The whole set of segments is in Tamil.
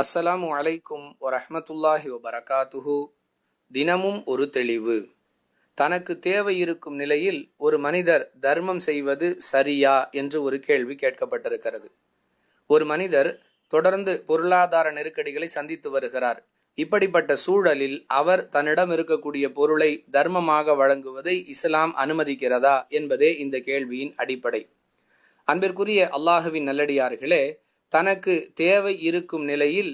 அஸ்ஸலாமு அலைக்கும் வரஹ்மத்துல்லாஹி வபரகாத்துஹு. தினமும் ஒரு தெளிவு. தனக்கு தேவை இருக்கும் நிலையில் ஒரு மனிதர் தர்மம் செய்வது சரியா என்று ஒரு கேள்வி கேட்கப்பட்டிருக்கிறது. ஒரு மனிதர் தொடர்ந்து பொருளாதார நெருக்கடிகளை சந்தித்து வருகிறார். இப்படிப்பட்ட சூழலில் அவர் தன்னிடம் இருக்கக்கூடிய பொருளை தர்மமாக வழங்குவதை இஸ்லாம் அனுமதிக்கிறதா என்பதே இந்த கேள்வியின் அடிப்படை. அன்பிற்குரிய அல்லாஹுவின் நல்லடியார்களே தனக்கு தேவை இருக்கும் நிலையில்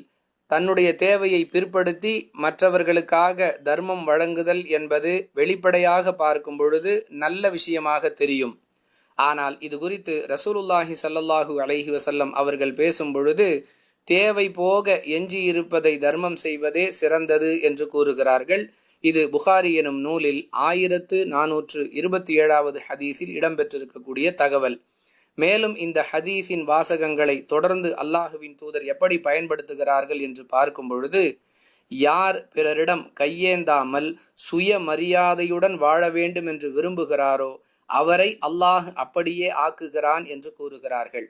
தன்னுடைய தேவையை பிற்படுத்தி மற்றவர்களுக்காக தர்மம் வழங்குதல் என்பது வெளிப்படையாக பார்க்கும் பொழுது நல்ல விஷயமாக தெரியும். ஆனால் இது குறித்து ரசூலுல்லாஹி சல்லல்லாஹு அலைஹி வசல்லம் அவர்கள் பேசும் பொழுது தேவை போக எஞ்சியிருப்பதை தர்மம் செய்வதே சிறந்தது என்று கூறுகிறார்கள். இது புகாரி எனும் நூலில் ஆயிரத்து நானூற்று இருபத்தி ஏழாவது ஹதீஸில் இடம்பெற்றிருக்கக்கூடிய தகவல். மேலும் இந்த ஹதீஸின் வாசகங்களை தொடர்ந்து அல்லாஹுவின் தூதர் எப்படி பயன்படுத்துகிறார்கள் என்று பார்க்கும் பொழுது யார் பிறரிடம் கையேந்தாமல் சுய மரியாதையுடன் வாழ வேண்டும் என்று விரும்புகிறாரோ அவரை அல்லாஹ் அப்படியே ஆக்குகிறான் என்று கூறுகிறார்கள்.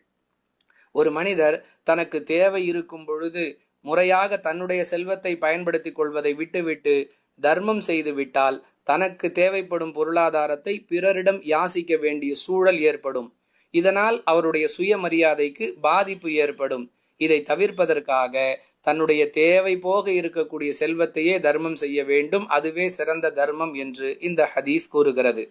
ஒரு மனிதர் தனக்கு தேவை இருக்கும் பொழுது முறையாக தன்னுடைய செல்வத்தை பயன்படுத்திக் கொள்வதை விட்டுவிட்டு தர்மம் செய்துவிட்டால் தனக்கு தேவைப்படும் பொருளாதாரத்தை பிறரிடம் யாசிக்க வேண்டிய சூழல் ஏற்படும். இதனால் அவருடைய சுயமரியாதைக்கு பாதிப்பு ஏற்படும். இதை தவிர்ப்பதற்காக தன்னுடைய தேவை போக இருக்கக்கூடிய செல்வத்தையே தர்மம் செய்ய வேண்டும். அதுவே சிறந்த தர்மம் என்று இந்த ஹதீஸ் கூறுகிறது.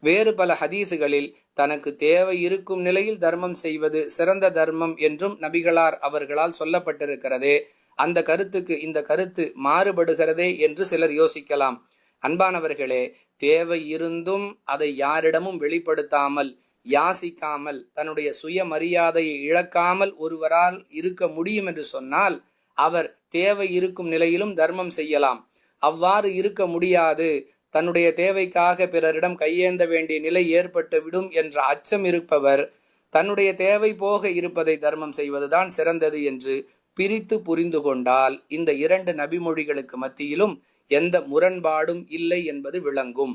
வேறு பல ஹதீஸுகளில் தனக்கு தேவை இருக்கும் நிலையில் தர்மம் செய்வது சிறந்த தர்மம் என்றும் நபிகளார் அவர்களால் சொல்லப்பட்டிருக்கிறதே. அந்த கருத்துக்கு இந்த கருத்து மாறுபடுகிறதே என்று சிலர் யோசிக்கலாம். அன்பானவர்களே தேவை இருந்தும் அதை யாரிடமும் வெளிப்படுத்தாமல் யாசிக்காமல் தன்னுடைய சுயமரியாதையை இழக்காமல் ஒருவரால் இருக்க முடியும் என்று சொன்னால் அவர் தேவை இருக்கும் நிலையிலும் தர்மம் செய்யலாம். அவ்வாறு இருக்க முடியாது. தன்னுடைய தேவைக்காக பிறரிடம் கையேந்த வேண்டிய நிலை ஏற்பட்டு விடும் என்ற அச்சம் இருப்பவர் தன்னுடைய தேவை போக இருப்பதை தர்மம் செய்வதுதான் சிறந்தது என்று பிரித்து புரிந்து கொண்டால் இந்த இரண்டு நபிமொழிகளுக்கு மத்தியிலும் எந்த முரண்பாடும் இல்லை என்பது விளங்கும்.